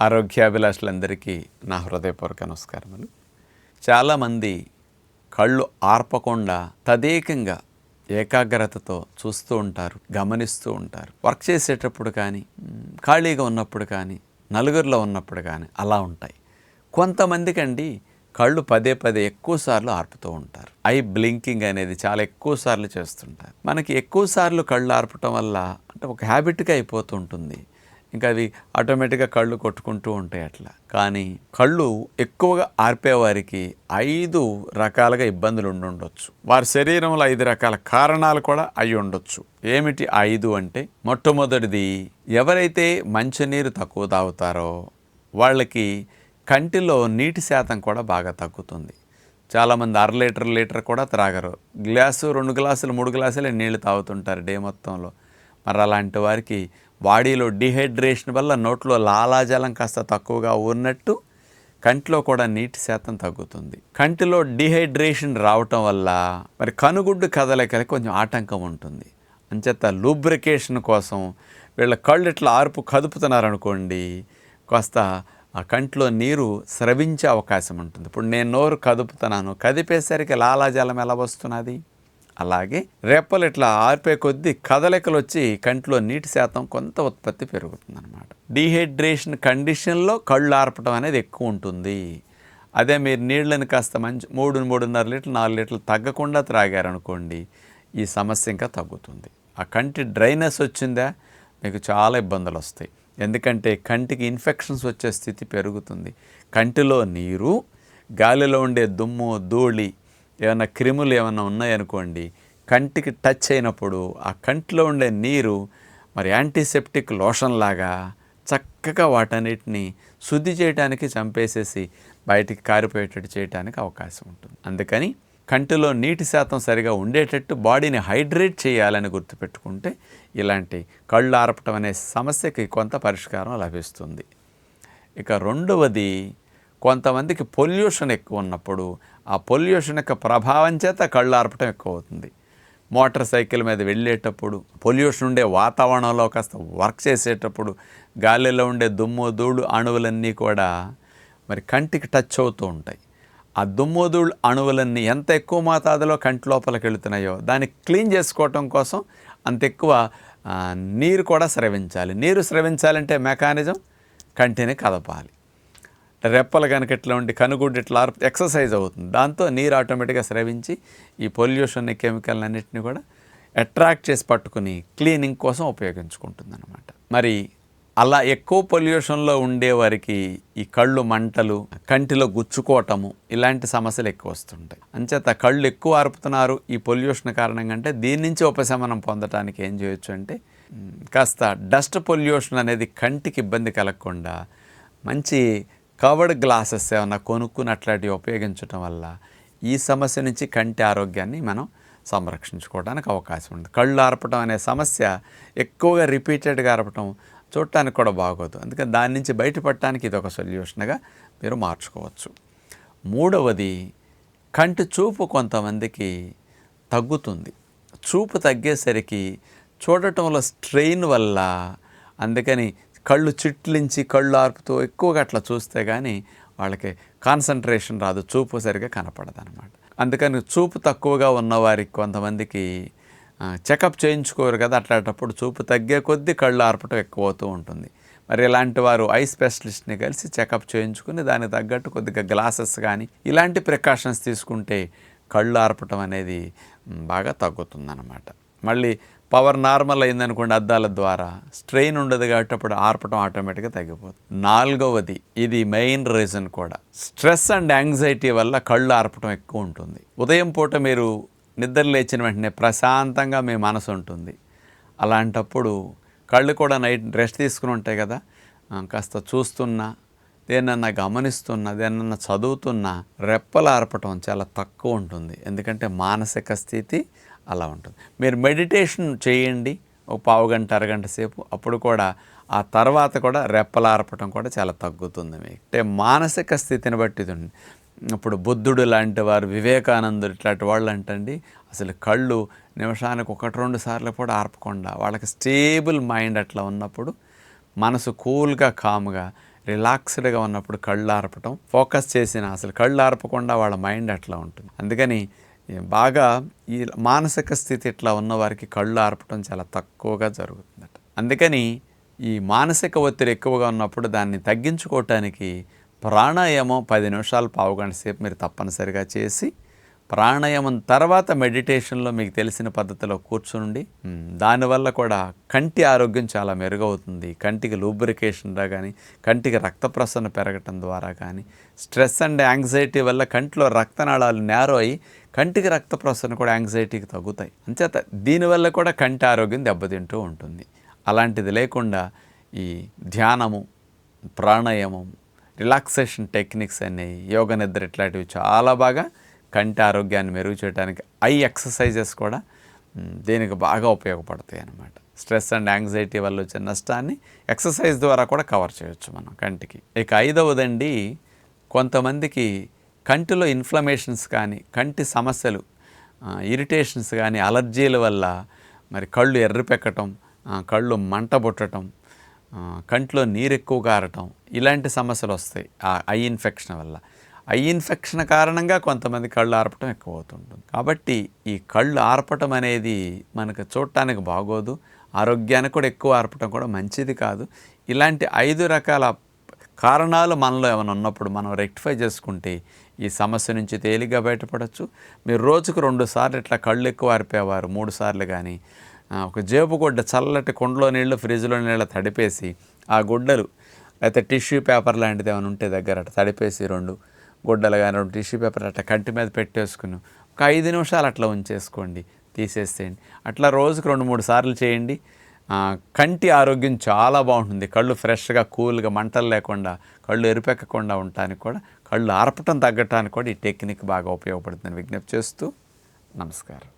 ఆరోగ్యాభిలాషులందరికీ నా హృదయపూర్వక నమస్కారములు. చాలామంది కళ్ళు ఆర్పకుండా తదేకంగా ఏకాగ్రతతో చూస్తూ ఉంటారు గమనిస్తూ ఉంటారు. వర్క్ చేసేటప్పుడు కానీ ఖాళీగా ఉన్నప్పుడు కానీ నలుగురిలో ఉన్నప్పుడు కానీ అలా ఉంటాయి. కొంతమందికండి కళ్ళు పదే పదే ఎక్కువసార్లు ఆర్పుతూ ఉంటారు. ఐ బ్లింకింగ్ అనేది చాలా ఎక్కువసార్లు చేస్తుంటారు. మనకి ఎక్కువసార్లు కళ్ళు ఆర్పటం వల్ల అంటే ఒక హ్యాబిట్గా అయిపోతూ ఉంటుంది. ఇంకా అది ఆటోమేటిక్గా కళ్ళు కొట్టుకుంటూ ఉంటాయి అట్లా. కానీ కళ్ళు ఎక్కువగా ఆర్పేవారికి ఐదు రకాలుగా ఇబ్బందులు ఉండి ఉండొచ్చు. వారి శరీరంలో ఐదు రకాల కారణాలు కూడా అయి ఉండొచ్చు. ఏమిటి ఐదు అంటే మొట్టమొదటిది ఎవరైతే మంచినీరు తక్కువ తాగుతారో వాళ్ళకి కంటిలో నీటి శాతం కూడా బాగా తగ్గుతుంది. చాలామంది అర లీటర్ లీటర్ కూడా త్రాగరు. గ్లాసు రెండు గ్లాసులు మూడు గ్లాసులే నీళ్ళు తాగుతుంటారు డే మొత్తంలో. మరి అలాంటి వారికి బాడీలో డిహైడ్రేషన్ వల్ల నోట్లో లాలాజలం కాస్త తక్కువగా ఉన్నట్టు కంటిలో కూడా నీటి శాతం తగ్గుతుంది. కంటిలో డిహైడ్రేషన్ రావటం వల్ల మరి కనుగుడ్డు కదలికలకి కొంచెం ఆటంకం ఉంటుంది. అంచేత లూబ్రికేషన్ కోసం వీళ్ళ కళ్ళు ఇట్లా ఆర్పు కదుపుతున్నారనుకోండి కాస్త ఆ కంట్లో నీరు స్రవించే అవకాశం ఉంటుంది. ఇప్పుడు నేను నోరు కదుపుతున్నాను కదిపేసరికి లాలాజలం ఎలా వస్తున్నది? అలాగే రెప్పలు ఇట్లా ఆర్పే కొద్దీ కదలికలు వచ్చి కంటిలో నీటి శాతం కొంత ఉత్పత్తి పెరుగుతుంది అనమాట డీహైడ్రేషన్ కండిషన్లో కళ్ళు ఆర్పడం అనేది ఎక్కువ ఉంటుంది. అదే మీరు నీళ్ళని కాస్త మంచి మూడు మూడున్నర లీటర్లు నాలుగు లీటర్లు తగ్గకుండా త్రాగారనుకోండి ఈ సమస్య ఇంకా తగ్గుతుంది. ఆ కంటి డ్రైనెస్ వచ్చిందా? మీకు చాలా ఇబ్బందులు వస్తాయి. ఎందుకంటే కంటికి ఇన్ఫెక్షన్స్ వచ్చే స్థితి పెరుగుతుంది. కంటిలో నీరు గాలిలో ఉండే దుమ్ము ధూళి ఏమైనా క్రిములు ఏమైనా ఉన్నాయనుకోండి కంటికి టచ్ అయినప్పుడు ఆ కంటిలో ఉండే నీరు మరి యాంటీసెప్టిక్ లోషన్ లాగా చక్కగా వాటన్నిటిని శుద్ధి చేయడానికి చంపేసేసి బయటికి కారిపోయేటట్టు చేయడానికి అవకాశం ఉంటుంది. అందుకని కంటిలో నీటి శాతం సరిగా ఉండేటట్టు బాడీని హైడ్రేట్ చేయాలని గుర్తుపెట్టుకుంటే ఇలాంటి కళ్ళు ఆరపటం అనే సమస్యకి కొంత పరిష్కారం లభిస్తుంది. ఇక రెండవది కొంతమందికి పొల్యూషన్ ఎక్కువ ఉన్నప్పుడు ఆ పొల్యూషన్ యొక్క ప్రభావం చేత కళ్ళు ఆర్పటం ఎక్కువ అవుతుంది మోటార్ సైకిల్ మీద వెళ్ళేటప్పుడు పొల్యూషన్ ఉండే వాతావరణంలో కాస్త వర్క్ చేసేటప్పుడు గాలిలో ఉండే దుమ్ము ధూళు అణువులన్నీ కూడా మరి కంటికి టచ్ అవుతూ ఉంటాయి. ఆ దుమ్ము ధూళు అణువులన్నీ ఎంత ఎక్కువ మోతాదులో కంటి లోపలికి వెళుతున్నాయో దాన్ని క్లీన్ చేసుకోవటం కోసం అంత ఎక్కువ నీరు కూడా స్రవించాలి. నీరు స్రవించాలంటే మెకానిజం కంటిని కదపాలి. రెప్పలు కనుక ఇట్లా ఉండి కనుగుడ్డు ఇట్లా ఎక్సర్సైజ్ అవుతుంది. దాంతో నీరు ఆటోమేటిక్గా స్రవించి ఈ పొల్యూషన్ కెమికల్ అన్నిటిని కూడా అట్రాక్ట్ చేసి పట్టుకుని క్లీనింగ్ కోసం ఉపయోగించుకుంటుంది అనమాట మరి అలా ఎక్కువ పొల్యూషన్లో ఉండేవారికి ఈ కళ్ళు మంటలు కంటిలో గుచ్చుకోవటము ఇలాంటి సమస్యలు ఎక్కువ వస్తుంటాయి. అంచేత కళ్ళు ఎక్కువ ఆర్పుతున్నారు ఈ పొల్యూషన్ కారణంగా అంటే దీని నుంచి ఉపశమనం పొందడానికి ఏం చేయొచ్చు అంటే కాస్త డస్ట్ పొల్యూషన్ అనేది కంటికి ఇబ్బంది కలగకుండా మంచి కవర్డ్ గ్లాసెస్ ఏమన్నా కొనుక్కుని అట్లాంటివి ఉపయోగించడం వల్ల ఈ సమస్య నుంచి కంటి ఆరోగ్యాన్ని మనం సంరక్షించుకోవడానికి అవకాశం ఉంది. కళ్ళు ఆర్పడం అనే సమస్య ఎక్కువగా రిపీటెడ్గా ఆర్పడం చూడటానికి కూడా బాగోదు. అందుకని దాని నుంచి బయటపడటానికి ఇది ఒక సొల్యూషన్గా మీరు మార్చుకోవచ్చు. మూడవది కంటి చూపు కొంతమందికి తగ్గుతుంది. చూపు తగ్గేసరికి చూడటంలో స్ట్రెయిన్ వల్ల అందుకని కళ్ళు చిట్లించి కళ్ళు ఆర్పుతూ ఎక్కువగా అట్లా చూస్తే కానీ వాళ్ళకి కాన్సన్ట్రేషన్ రాదు చూపు సరిగా కనపడదు అనమాట అందుకని చూపు తక్కువగా ఉన్నవారికి కొంతమందికి చెకప్ చేయించుకోరు కదా అట్లాంటప్పుడు చూపు తగ్గే కొద్దీ కళ్ళు ఆర్పటం ఎక్కువ అవుతూ ఉంటుంది. మరి ఇలాంటి వారు ఐ స్పెషలిస్ట్ని కలిసి చెకప్ చేయించుకుని దానికి తగ్గట్టు కొద్దిగా గ్లాసెస్ కానీ ఇలాంటి ప్రికాషన్స్ తీసుకుంటే కళ్ళు ఆర్పటం అనేది బాగా తగ్గుతుందన్నమాట మళ్ళీ పవర్ నార్మల్ అయిందనుకోండి అద్దాల ద్వారా. స్ట్రెయిన్ ఉండదు కాబట్టి అప్పుడు ఆర్పటం ఆటోమేటిక్గా తగ్గిపోతుంది. నాలుగవది ఇది మెయిన్ రీజన్ కూడా. స్ట్రెస్ అండ్ యాంగ్జైటీ వల్ల కళ్ళు ఆర్పటం ఎక్కువ ఉంటుంది. ఉదయం పూట మీరు నిద్ర లేచిన వెంటనే ప్రశాంతంగా మీ మనసు ఉంటుంది. అలాంటప్పుడు కళ్ళు కూడా నైట్ రెస్ట్ తీసుకుని ఉంటాయి కదా. కాస్త చూస్తున్నా దేనన్నా గమనిస్తున్నా దేన్నన్నా చదువుతున్నా రెప్పలు ఆర్పటం చాలా తక్కువ ఉంటుంది. ఎందుకంటే మానసిక స్థితి అలా ఉంటుంది. మీరు మెడిటేషన్ చేయండి. ఒక పావు గంట అరగంట సేపు. అప్పుడు కూడా ఆ తర్వాత కూడా రెప్పలు కూడా చాలా తగ్గుతుంది మీకు. అంటే మానసిక స్థితిని బట్టి ఇది ఇప్పుడు బుద్ధుడు లాంటి వారు వివేకానందుడు ఇట్లాంటి వాళ్ళు అంటండి అసలు కళ్ళు నిమిషానికి ఒకటి రెండు సార్లు కూడా ఆర్పకుండా వాళ్ళకి స్టేబుల్ మైండ్ అట్లా ఉన్నప్పుడు మనసు కూల్గా కామ్గా రిలాక్స్డ్గా ఉన్నప్పుడు కళ్ళు ఆర్పటం ఫోకస్ చేసిన అసలు కళ్ళు ఆర్పకుండా వాళ్ళ మైండ్ అట్లా ఉంటుంది. అందుకని బాగా ఈ మానసిక స్థితి ఇట్లా ఉన్న వారికి కళ్ళు ఆర్పటం చాలా తక్కువగా జరుగుతుందట. అందుకని ఈ మానసిక ఒత్తిడి ఎక్కువగా ఉన్నప్పుడు దాన్ని తగ్గించుకోవటానికి ప్రాణాయామం పది నిమిషాలు పావుగంట సేపు మీరు తప్పనిసరిగా చేసి ప్రాణాయామం తర్వాత మెడిటేషన్లో మీకు తెలిసిన పద్ధతిలో కూర్చుండి దానివల్ల కూడా కంటి ఆరోగ్యం చాలా మెరుగవుతుంది. కంటికి లూబ్రికేషన్గా కానీ కంటికి రక్త ప్రసరణ పెరగటం ద్వారా కానీ స్ట్రెస్ అండ్ యాంగ్జైటీ వల్ల కంటిలో రక్తనాళాలు నేరో అయి కంటికి రక్త ప్రసరణ కూడా యాంగ్జైటీకి తగ్గుతాయి. అంచేత దీనివల్ల కూడా కంటి ఆరోగ్యం దెబ్బతింటూ ఉంటుంది. అలాంటిది లేకుండా ఈ ధ్యానము ప్రాణాయామం రిలాక్సేషన్ టెక్నిక్స్ అన్ని యోగ నిద్ర ఇట్లాంటివి చాలా బాగా కంటి ఆరోగ్యాన్ని మెరుగు చేయడానికి ఐ ఎక్సర్సైజెస్ కూడా దీనికి బాగా ఉపయోగపడతాయి అన్నమాట. స్ట్రెస్ అండ్ యాంగ్జైటీ వల్ల వచ్చే నష్టాన్ని ఎక్సర్సైజ్ ద్వారా కూడా కవర్ చేయొచ్చు మనం కంటికి. ఇక ఐదవదండి కొంతమందికి కంటిలో ఇన్ఫ్లమేషన్స్ కానీ కంటి సమస్యలు ఇరిటేషన్స్ కానీ అలర్జీల వల్ల మరి కళ్ళు ఎర్రపెక్కటం కళ్ళు మంట పుట్టటం కంట్లో నీరు ఎక్కువ కారటం ఇలాంటి సమస్యలు వస్తాయి ఆ ఐ ఇన్ఫెక్షన్ వల్ల. ఐ ఇన్ఫెక్షన్ కారణంగా కొంతమంది కళ్ళు ఆర్పటం ఎక్కువ అవుతుంటుంది కాబట్టి ఈ కళ్ళు ఆర్పటం అనేది మనకు చూడటానికి బాగోదు. ఆరోగ్యానికి కూడా ఎక్కువ ఆర్పటం కూడా మంచిది కాదు. ఇలాంటి ఐదు రకాల కారణాలు మనలో ఏమైనా ఉన్నప్పుడు మనం రెక్టిఫై చేసుకుంటే ఈ సమస్య నుంచి తేలిగ్గా బయటపడవచ్చు మీరు రోజుకు రెండు సార్లు ఇట్లా కళ్ళు ఎక్కువ ఆరిపేవారు మూడు సార్లు కానీ ఒక జేబు గుడ్డ చల్లటి కుండలో నీళ్ళు ఫ్రిడ్జ్లో నీళ్ళు తడిపేసి ఆ గుడ్డలు లేకపోతే టిష్యూ పేపర్ లాంటిది ఏమైనా ఉంటే దగ్గర తడిపేసి రెండు. గుడ్డలు కానీ టిష్యూ పేపర్ అట్లా కంటి మీద పెట్టేసుకుని ఒక ఐదు నిమిషాలు అట్లా ఉంచేసుకోండి తీసేసేయండి. అట్లా రోజుకు రెండు మూడు సార్లు చేయండి. కంటి ఆరోగ్యం చాలా బాగుంటుంది. కళ్ళు ఫ్రెష్గా కూల్గా మంటలు లేకుండా కళ్ళు ఎరుపెక్కకుండా ఉండటానికి కూడా కళ్ళు ఆర్పటం తగ్గటానికి కూడా ఈ టెక్నిక్ బాగా ఉపయోగపడుతుందని విజ్ఞప్తి చేస్తూ నమస్కారం.